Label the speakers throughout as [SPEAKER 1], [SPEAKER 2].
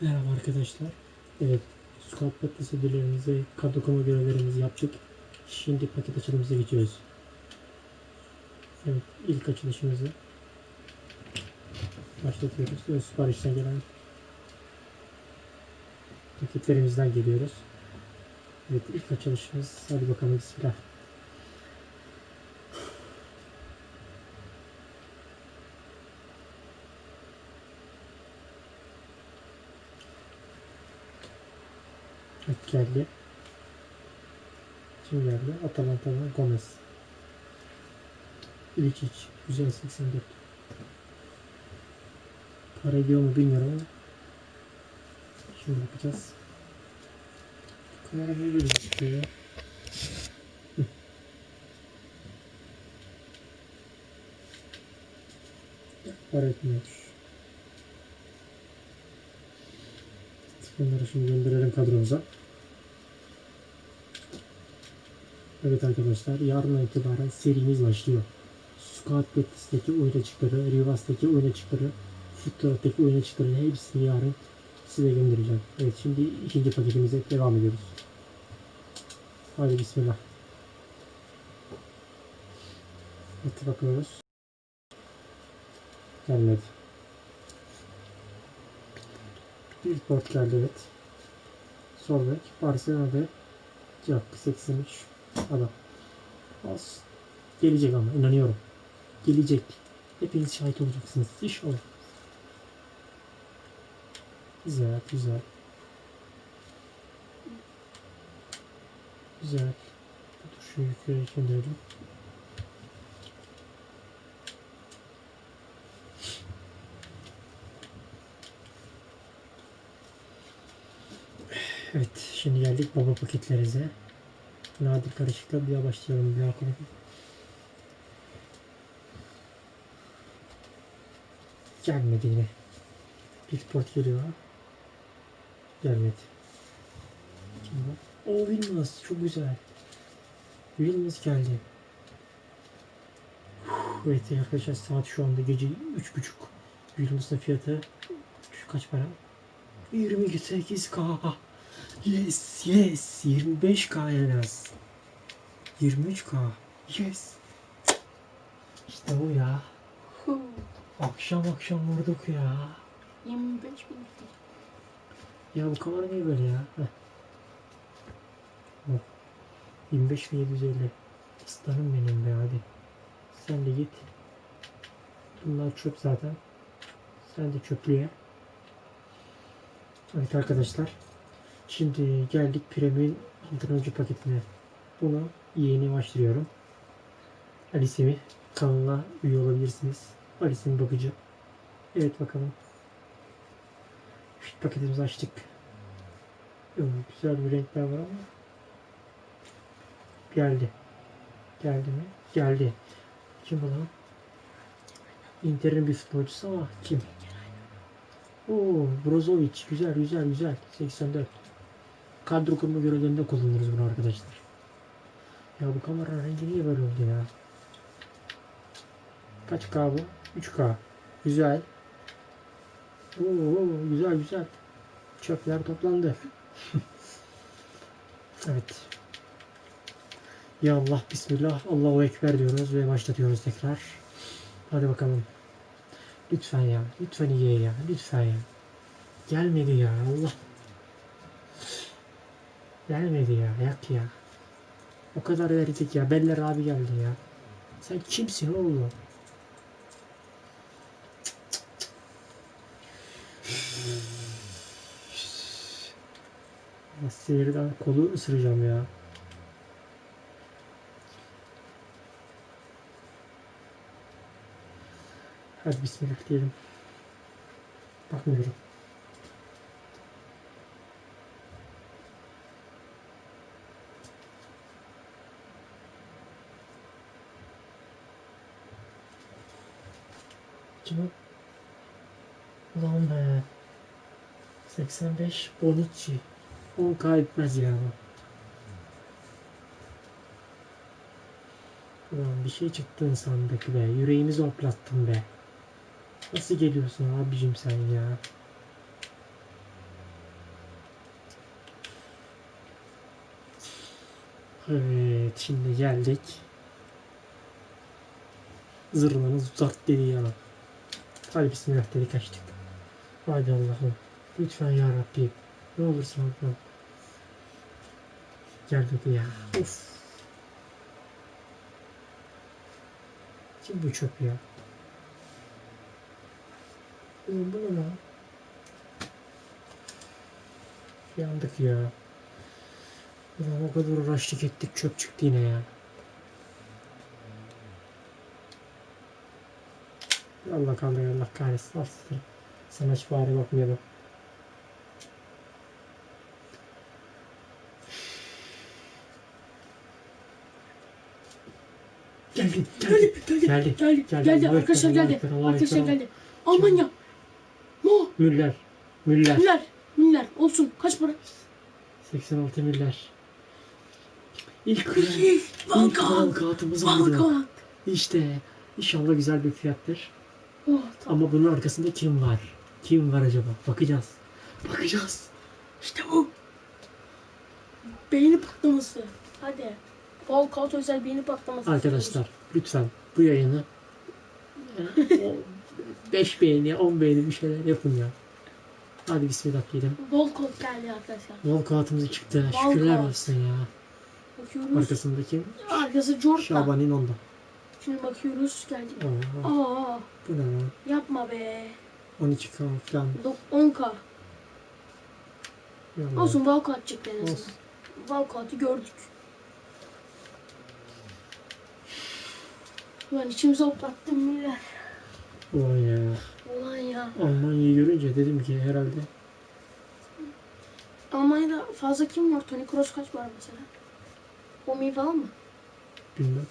[SPEAKER 1] Merhaba arkadaşlar. Evet, Scout Patlası ödüllerimizi, kadro okuma görevlerimizi yaptık. Şimdi paket açılımımıza geçiyoruz. Evet, ilk açılışımızı başlatıyoruz. Ön siparişten gelen paketlerimizden geliyoruz. Evet, ilk açılışımız. Hadi bakalım bismillah. Evet, geldi. Kim geldi? Atalanta'dan Gomez. İlicic. Güzel 84. Para ediyor mu bilmiyorum ama. Şimdi bakacağız. Kamera ne böyle gözüküyor? Hı. Para etmiyor. Bunları şimdi gönderelim kadromuza. Evet arkadaşlar yarın itibaren serimiz başlıyor. Scout Betis'teki oyun açıkları, Rivas'taki oyun açıkları, Futbol'daki oyun açıkları hepsini yarın size göndereceğim. Evet şimdi ikinci paketimize devam ediyoruz. Hadi bismillah. Evet bakıyoruz. Gelmedi. Port geldi evet. Sol bek. Barcelona'da Cevap 83 adam. Az. Gelecek ama inanıyorum. Gelecek. Hepiniz şahit olacaksınız. İnşallah. Güzel, güzel. Güzel. Şu yukarı gönderelim. Evet, şimdi geldik baba paketlerimize. Nadir karışıkla bir başlayalım. Bir konuşalım. Gelmedi yine. Bir port geliyor. Gelmedi. Kim bu? O Wilmaz. Çok güzel. Wilmaz geldi. Evet arkadaşlar saat şu anda gece 3.30. Wilmaz'ın fiyatı kaç para? 28k. Yes, yes. 25k en az. 23k. Yes. İşte bu ya. Akşam akşam vurduk ya.
[SPEAKER 2] 25 bin.
[SPEAKER 1] Ya bu kamera niye böyle ya? Heh. Oh. 25 ve 750. Aslanım benim be hadi. Sen de git. Bunlar çöp zaten. Sen de çöplüğe. Evet arkadaşlar. Şimdi geldik Premium antrenörcü paketine. Bunu yeni başlıyorum. Alice'imi kanalına üye olabilirsiniz. Alice'in bakıcı. Evet bakalım. Şu paketimizi açtık. Güzel bir renkler var ama. Geldi. Geldi mi? Geldi. Kim bu lan? Inter'in bir futbolcusu ama kim? Oo, Brozovic. Güzel, güzel, güzel. 84. Kadro kurma görevlerinde kullanırız bunu arkadaşlar. Ya bu kamera rengi niye böyle oldu ya? Kaç K bu? 3K. Güzel. Oo, güzel güzel. Çöpler toplandı. evet. Ya Allah Bismillah Allahu Ekber diyoruz ve başlatıyoruz tekrar. Hadi bakalım. Lütfen ya. Lütfen iyi ya. Lütfen ya. Gelmedi ya. Allah. Gelmedi ya. Yak ya. O kadar verdik ya. Beller abi geldi ya. Sen kimsin oğlum? Sinirden kolu ısıracağım ya. Hadi bismillah diyelim. Bakmıyorum. Kim? Ulan be. 85 Bonici. 10k etmez ya. Ulan bir şey çıktın sandık be. Yüreğimi zoplattın be. Nasıl geliyorsun abicim sen ya? Evet şimdi geldik. Zırhlarını uzat dediği yana. Hadi bismillah dedik açtık. Hadi Allah'ım. Lütfen ya Rabbim. Ne olursun Allah'ım. Gel dedi ya. Of. Kim bu çöp ya? Oğlum bu ne lan? Yandık ya. Ulan o kadar uğraştık ettik çöp çıktı yine ya. Allah kaldır Allah kahretsin. Al sıfır. Sana hiç bari bakmayalım. Geldi, geldi, geldi, geldi,
[SPEAKER 2] Geldi, geldi,
[SPEAKER 1] geldi.
[SPEAKER 2] Arkadaşlar geldi. Arkadaşlar geldi. Almanya. Mo.
[SPEAKER 1] Müller, Müller.
[SPEAKER 2] Müller. Müller. Olsun. Kaç para?
[SPEAKER 1] 86 Müller. İlk
[SPEAKER 2] Balkan.
[SPEAKER 1] valkatımız burada.
[SPEAKER 2] Balkan.
[SPEAKER 1] İşte inşallah güzel bir fiyattır.
[SPEAKER 2] Oh, tamam.
[SPEAKER 1] Ama bunun arkasında kim var? Kim var acaba? Bakacağız. Bakacağız.
[SPEAKER 2] İşte bu. Beyni patlaması. Hadi. Balkan özel beyni patlaması.
[SPEAKER 1] Arkadaşlar lütfen bu yayını 5 beğeni, 10 beğeni bir şeyler yapın ya. Hadi bismillah diyelim.
[SPEAKER 2] Balkan geldi arkadaşlar.
[SPEAKER 1] Walkout'umuz çıktı.
[SPEAKER 2] Walkout.
[SPEAKER 1] Şükürler olsun ya.
[SPEAKER 2] Bakıyoruz.
[SPEAKER 1] Arkasındaki
[SPEAKER 2] Arkası Jordan.
[SPEAKER 1] Şaban'ın onda.
[SPEAKER 2] Şimdi bakıyoruz. Geldi.
[SPEAKER 1] Oo,
[SPEAKER 2] Aa,
[SPEAKER 1] bu ne lan?
[SPEAKER 2] yapma be.
[SPEAKER 1] 12K falan.
[SPEAKER 2] Dok- 10k.
[SPEAKER 1] Yallah.
[SPEAKER 2] Olsun Valkot çıktı en azından.
[SPEAKER 1] Olsun.
[SPEAKER 2] Gördük. Ulan içimize hoplattım Müller.
[SPEAKER 1] Ulan ya.
[SPEAKER 2] Ulan ya.
[SPEAKER 1] Almanya'yı görünce dedim ki herhalde
[SPEAKER 2] Almanya'da fazla kim var? Toni Kroos kaç var mesela? Omi falan mı?
[SPEAKER 1] bilmem.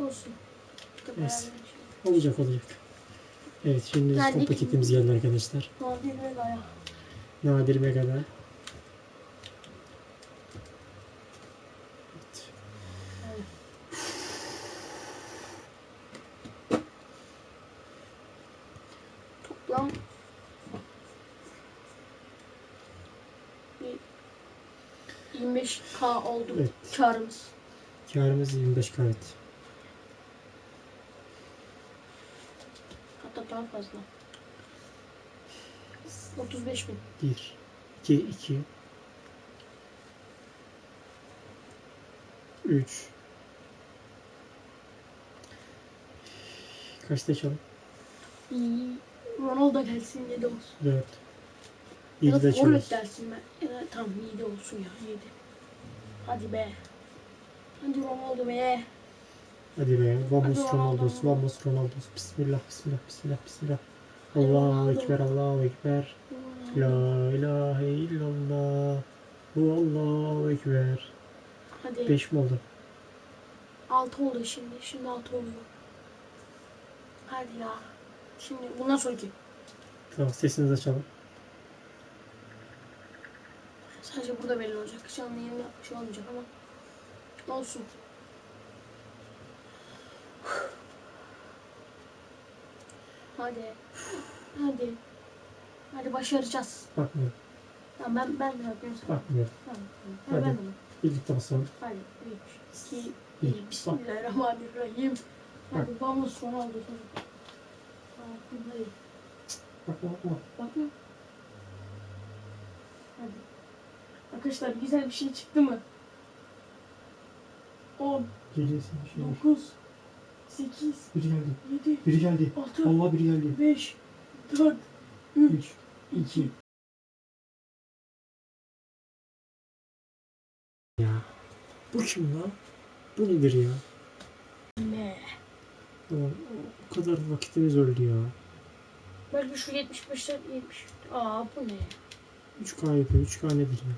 [SPEAKER 2] Olsun.
[SPEAKER 1] Neyse. Olacak olacak. Evet şimdi
[SPEAKER 2] Geldik.
[SPEAKER 1] son paketimiz geldi arkadaşlar.
[SPEAKER 2] Nadir ve Laya.
[SPEAKER 1] Nadir Mega'da. Evet.
[SPEAKER 2] Toplam bir 25k oldu
[SPEAKER 1] Evet.
[SPEAKER 2] karımız.
[SPEAKER 1] Karımız 25 evet.
[SPEAKER 2] Daha fazla. 35 bin.
[SPEAKER 1] 1, 2, 2, 3, Kaçta çalım?
[SPEAKER 2] İyi. Ronaldo gelsin 7 olsun.
[SPEAKER 1] 4.
[SPEAKER 2] Ya da
[SPEAKER 1] 7'de
[SPEAKER 2] forvet dersin ben. Ya da tamam 7 olsun ya 7. Hadi be. Hadi Ronaldo be.
[SPEAKER 1] Hadi be. Vamos. Ronaldo's. Vamos Ronaldo's. Bismillah, bismillah, bismillah, bismillah. Allahu. Ekber, Allahu Ekber. La ilahe illallah. Hu Allahu Ekber.
[SPEAKER 2] Hadi.
[SPEAKER 1] 5 mi oldu?
[SPEAKER 2] 6 oldu şimdi. Şimdi 6 oluyor. Hadi ya. Şimdi bundan sonraki.
[SPEAKER 1] Tamam sesinizi açalım.
[SPEAKER 2] Sadece burada belli olacak. Canlı yayın yapmış olmayacak ama. Olsun. Hadi. Hadi. Hadi başaracağız.
[SPEAKER 1] Bakmıyor.
[SPEAKER 2] Tamam ben ben de yapıyorum.
[SPEAKER 1] Bakmıyor.
[SPEAKER 2] Tamam.
[SPEAKER 1] Hadi.
[SPEAKER 2] Ben de.
[SPEAKER 1] Birlikte basalım.
[SPEAKER 2] Hadi. 3, 2,
[SPEAKER 1] Bir.
[SPEAKER 2] 1. Bismillahirrahmanirrahim. Hadi vamos Ronaldo. Tamam. Hadi.
[SPEAKER 1] Bakma bakma.
[SPEAKER 2] Bakma. Hadi. Arkadaşlar güzel bir şey çıktı mı? 10,
[SPEAKER 1] Geliyorsun bir şey. yok.
[SPEAKER 2] 9, 8,
[SPEAKER 1] Biri geldi.
[SPEAKER 2] 7,
[SPEAKER 1] Biri geldi.
[SPEAKER 2] 6,
[SPEAKER 1] Allah biri geldi.
[SPEAKER 2] 5, 4, 3,
[SPEAKER 1] 3, 2. Ya. Bu kim lan? Bu nedir ya?
[SPEAKER 2] ne?
[SPEAKER 1] Ulan o kadar vakitimiz öldü ya.
[SPEAKER 2] Belki şu 75'ler 70. Aa bu ne?
[SPEAKER 1] 3K yapıyor. 3K nedir ya?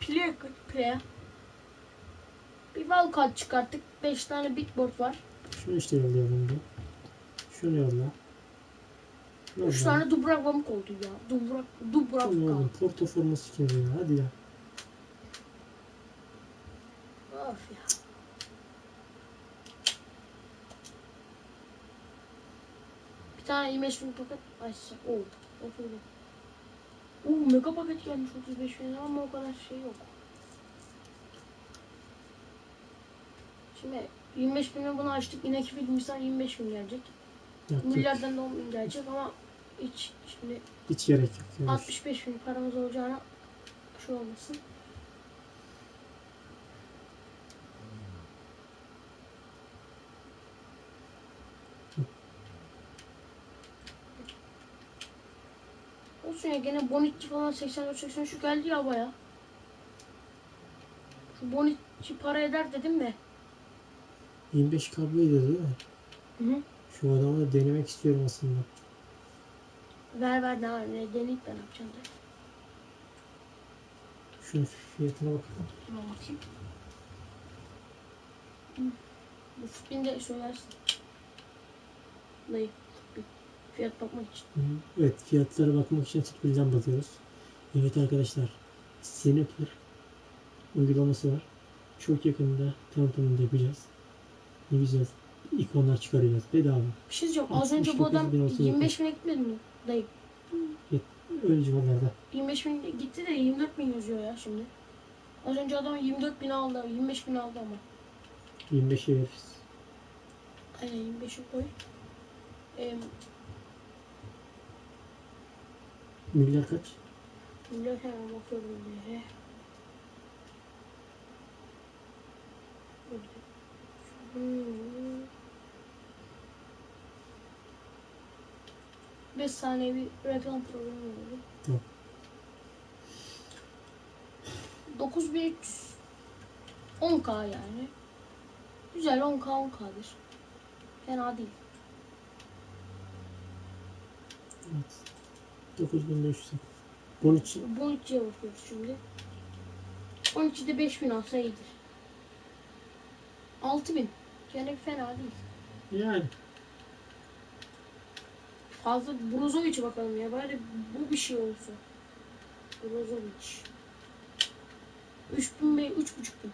[SPEAKER 2] Play, play. Bir Valcard çıkarttık. 5 tane bitboard var.
[SPEAKER 1] Şunu işte yollayalım bir. Şunu yolla.
[SPEAKER 2] 3
[SPEAKER 1] Yolla.
[SPEAKER 2] tane Dubravka oldu ya. Dubravka.
[SPEAKER 1] Şunu
[SPEAKER 2] Dubravka.
[SPEAKER 1] yolla. Porto forması kim ya? Hadi ya.
[SPEAKER 2] Of ya. Bir tane imaj film paket açsam. Oo. Oturdu. Oo mega paket gelmiş 35 bin ama o kadar şey yok. Şimdi 25 bin bunu açtık. Inek filmisten 25 bin gelecek.
[SPEAKER 1] Yok.
[SPEAKER 2] Milyardan da 10 bin gelecek ama hiç şimdi
[SPEAKER 1] Hiç gerek yok. Yani
[SPEAKER 2] 65 bin paramız olacağına şu olmasın. Olsun ya gene Bonitçi falan 84-83 şu geldi ya baya. Şu Bonitçi para eder dedim de.
[SPEAKER 1] 25 kabloydu değil mi?
[SPEAKER 2] Hı hı.
[SPEAKER 1] Şu adamı da denemek istiyorum aslında.
[SPEAKER 2] Ver ver var ne deneyip ben yapacağım da.
[SPEAKER 1] Şunun fiyatına bakalım.
[SPEAKER 2] Bakayım. Hı. Bu futbini de. Dayı futbin. Fiyat bakmak için.
[SPEAKER 1] Hı, Evet fiyatlara bakmak için Tutbil'den bakıyoruz. Evet arkadaşlar Snapper uygulaması var. Çok yakında tanıtımını yapacağız. Ne güzel ikonlar çıkaracağız bedava.
[SPEAKER 2] Bir şey diyeceğim. Az önce bu
[SPEAKER 1] 69
[SPEAKER 2] adam
[SPEAKER 1] bin olsa
[SPEAKER 2] 25 bine gitmedi mi? Dayı.
[SPEAKER 1] Öyle civarlarda.
[SPEAKER 2] 25 bin gitti de 24 bin yazıyor ya şimdi. Az önce adam 24 bin aldı. 25 bin aldı ama.
[SPEAKER 1] 25'e veririz.
[SPEAKER 2] Aynen 25'i koy. Ee,
[SPEAKER 1] Milyar kaç?
[SPEAKER 2] milyon hemen bakıyorum diye. 5 saniye bir reklam programı oldu.
[SPEAKER 1] Tamam.
[SPEAKER 2] 9300 10k yani. Güzel 10k 10k'dır. Fena değil.
[SPEAKER 1] Evet. 9500. Bunun için
[SPEAKER 2] 12'ye bakıyoruz şimdi. 12'de 5000 alsa iyidir. 6000. Yani fena değil.
[SPEAKER 1] yani
[SPEAKER 2] Fazla Brozovic'e bakalım ya. Bari bu bir şey olsa. Brozovic. 3000 ve 3500.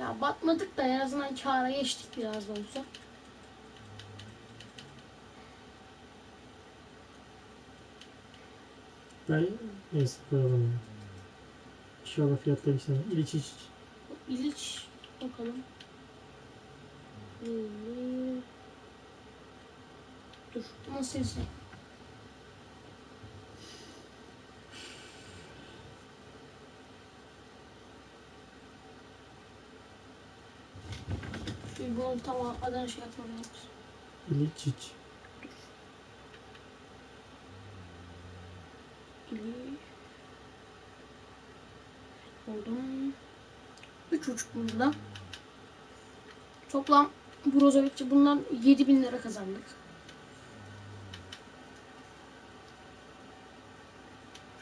[SPEAKER 2] Ya batmadık da en azından kâra geçtik biraz da olsa.
[SPEAKER 1] ben neyse koyalım. İnşallah fiyatlar işte. İliç iç.
[SPEAKER 2] İliç bakalım. Hmm. Dur nasıl yazayım? Şimdi bunu tamam adını şey yapmam lazım.
[SPEAKER 1] İliç iç.
[SPEAKER 2] İliç. Üç buçuk burada. Toplam Brozovic'e bundan 7000 lira kazandık.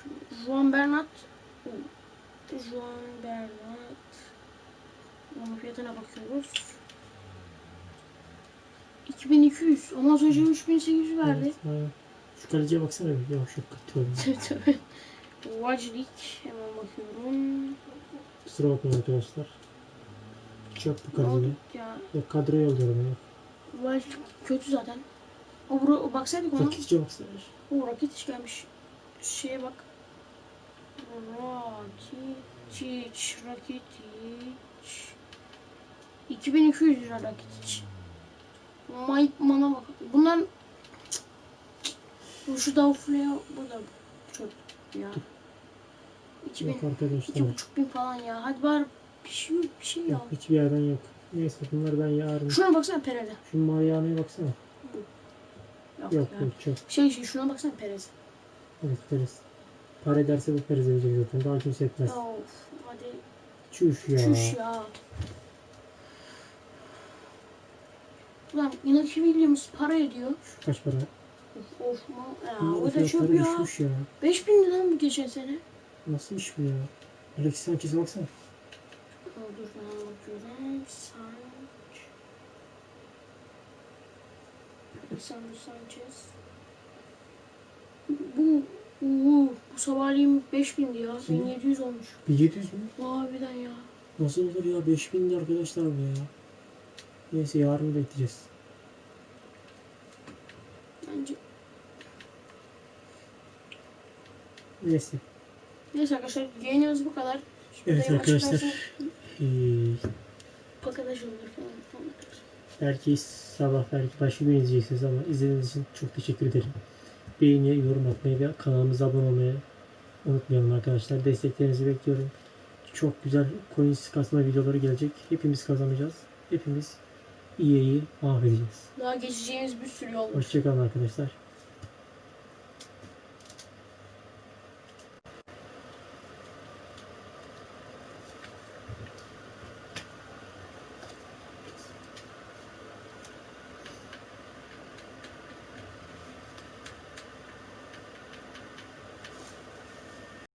[SPEAKER 2] Şu Juan Bernat Juan Bernat Onun fiyatına bakıyoruz. 2200 ama az önce 3800 verdi.
[SPEAKER 1] Evet. Şu kaleciye baksana bir. Ya şu kötü oyun.
[SPEAKER 2] Wajlik hemen bakıyorum.
[SPEAKER 1] Kusura bakmayın arkadaşlar. Çok bu kaleciye.
[SPEAKER 2] ya?
[SPEAKER 1] Ya kadroya alıyorum ya.
[SPEAKER 2] Wajlik kötü zaten. O bro, baksaydık ona.
[SPEAKER 1] Rakitçe baksana.
[SPEAKER 2] O Rakitic gelmiş. Şeye bak. Rakitic, Rakitic. 2200 lira Rakitic. Mike Man'a bak. Bunlar bu şu Davuflu'ya bu da çöp ya. 2000,
[SPEAKER 1] Yok arkadaşlar.
[SPEAKER 2] 2,5 bin falan ya. Hadi bari bir şey yok, bir şey
[SPEAKER 1] Yok, hiçbir yerden yok. Neyse bunları ben yarın.
[SPEAKER 2] Şuna baksana Perez'e.
[SPEAKER 1] Şu Mariano'ya baksana.
[SPEAKER 2] Yok,
[SPEAKER 1] Yok yok çok.
[SPEAKER 2] Şey şey şuna baksana Perez.
[SPEAKER 1] Evet Perez. Para ederse bu Perez edecek zaten. Daha kimse etmez.
[SPEAKER 2] Of hadi
[SPEAKER 1] Çüş ya.
[SPEAKER 2] çüş ya. Ulan Inaki Williams para ediyor.
[SPEAKER 1] Şu kaç para?
[SPEAKER 2] Of of ma- ya o da
[SPEAKER 1] fiyatları
[SPEAKER 2] ya.
[SPEAKER 1] ya.
[SPEAKER 2] 5000 lira mı geçen sene?
[SPEAKER 1] Nasıl iş bu ya? Alexis'in herkese baksana.
[SPEAKER 2] Oldu falan bakıyorum. Ee, Sanç. Sandro Sanchez. Bu, bu, bu sabahleyin 5000 ya. 1700 olmuş.
[SPEAKER 1] 1700 mü?
[SPEAKER 2] Harbiden ya.
[SPEAKER 1] Nasıl olur ya? 5000 arkadaşlar bu ya. Neyse yarın bekleyeceğiz.
[SPEAKER 2] Bence
[SPEAKER 1] Neyse.
[SPEAKER 2] Neyse arkadaşlar yayınımız bu kadar. Şurada
[SPEAKER 1] Evet arkadaşlar. Ee,
[SPEAKER 2] Paket açılır falan.
[SPEAKER 1] belki sabah belki gün izleyeceksiniz ama izlediğiniz için çok teşekkür ederim. Beğeni, yorum atmayı ve kanalımıza abone olmayı unutmayalım arkadaşlar. Desteklerinizi bekliyorum. Çok güzel coins kasma videoları gelecek. Hepimiz kazanacağız. Hepimiz iyi iyi mahvedeceğiz.
[SPEAKER 2] Daha geçeceğimiz bir sürü yol var.
[SPEAKER 1] Hoşçakalın arkadaşlar.